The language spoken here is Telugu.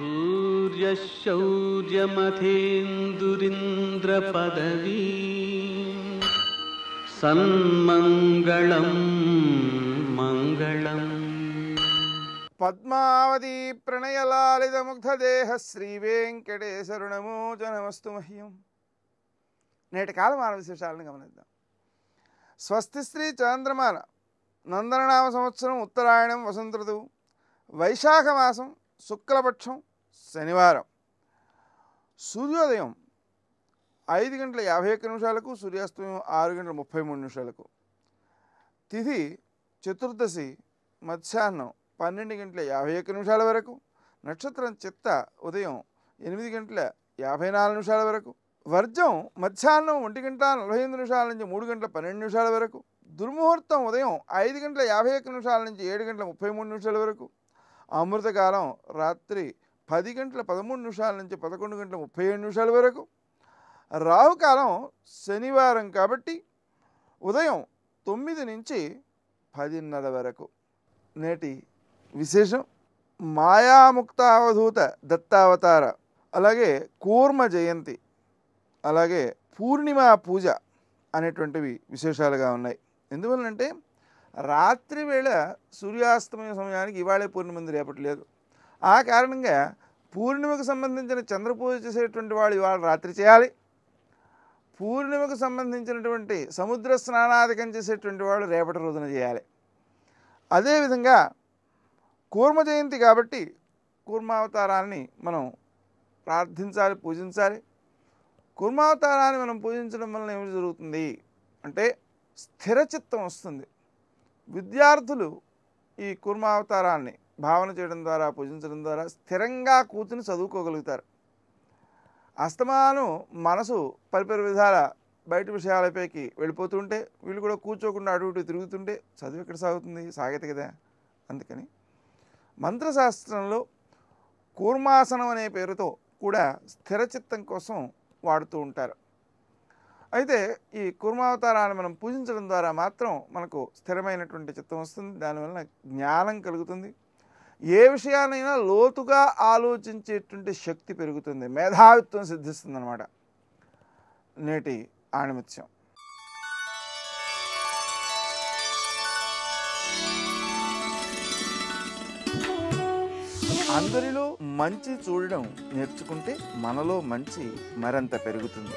శౌర్యమథేందురింద్రపదవీ సన్మంగళం మంగళం. పద్మావతి ప్రణయలాలితముగ్ధదేహ శ్రీవేంకటేశరుణమోచనమస్తు మహ్యం. నేటి కాలమాన విశేషాలను గమనిద్దాం. స్వస్తి శ్రీ చంద్రమాన నందననామ సంవత్సరం ఉత్తరాయణం వసంత ఋతువు వైశాఖ మాసం శుక్లపక్షం శనివారం. సూర్యోదయం ఐదు గంటల యాభై ఒక్క నిమిషాలకు సూర్యాస్తమయం ఆరు గంటల ముప్పై మూడు నిమిషాలకు. తిథి చతుర్దశి మధ్యాహ్నం పన్నెండు గంటల యాభై ఒక్క నిమిషాల వరకు నక్షత్రం చిత్త ఉదయం ఎనిమిది గంటల యాభై నాలుగు నిమిషాల వరకు వర్జం మధ్యాహ్నం ఒంటి గంట నలభై ఎనిమిది నిమిషాల నుంచి మూడు గంటల పన్నెండు నిమిషాల వరకు దుర్ముహూర్తం ఉదయం ఐదు గంటల యాభై ఒక్క నిమిషాల నుంచి ఏడు గంటల ముప్పై మూడు నిమిషాల వరకు అమృతకాలం రాత్రి పది గంటల పదమూడు నిమిషాల నుంచి పదకొండు గంటల ముప్పై ఏడు నిమిషాల వరకు. రాహుకాలం శనివారం కాబట్టి ఉదయం తొమ్మిది నుంచి పదిన్నర వరకు. నేటి విశేషం మాయాముక్తావధూత దత్తావతార అలాగే కూర్మ జయంతి అలాగే పూర్ణిమ పూజ అనేటువంటివి విశేషాలుగా ఉన్నాయి. ఎందువల్లంటే రాత్రి వేళ సూర్యాస్తమయ సమయానికి ఇవాళే పూర్ణిమంది రేపటి లేదు ఆ కారణంగా పూర్ణిమకు సంబంధించిన చంద్రపూజ చేసేటువంటి వాళ్ళు ఇవాళ రాత్రి చేయాలి. పూర్ణిమకు సంబంధించినటువంటి సముద్ర స్నానాధికం చేసేటువంటి వాళ్ళు రేపటి రోజున చేయాలి. అదేవిధంగా కూర్మ జయంతి కాబట్టి కూర్మావతారాన్ని మనం ప్రార్థించాలి పూజించాలి. కూర్మావతారాన్ని మనం పూజించడం వలన ఏమి జరుగుతుంది అంటే స్థిరచిత్తం వస్తుంది. విద్యార్థులు ఈ కూర్మావతారాన్ని భావన చేయడం ద్వారా పూజించడం ద్వారా స్థిరంగా కూర్చుని చదువుకోగలుగుతారు. అస్తమానం మనసు పరిపరి విధాల బయట విషయాలపైకి వెళ్ళిపోతుంటే వీళ్ళు కూడా కూర్చోకుండా అటు ఇటు తిరుగుతుంటే చదువు ఎక్కడ సాగుతుంది? సాగదు కదా. అందుకని మంత్రశాస్త్రంలో కూర్మాసనం అనే పేరుతో కూడా స్థిరచిత్తం కోసం వాడుతూ ఉంటారు. అయితే ఈ కూర్మావతారాన్ని మనం పూజించడం ద్వారా మాత్రం మనకు స్థిరమైనటువంటి చిత్తం వస్తుంది. దానివల్ల జ్ఞానం కలుగుతుంది. ఏ విషయానైనా లోతుగా ఆలోచించేటువంటి శక్తి పెరుగుతుంది మేధావిత్వం సిద్ధిస్తుంది అనమాట నేటి ఆణిమిత్యం. అందరిలో మంచి చూడడం నేర్చుకుంటే మనలో మంచి మరింత పెరుగుతుంది.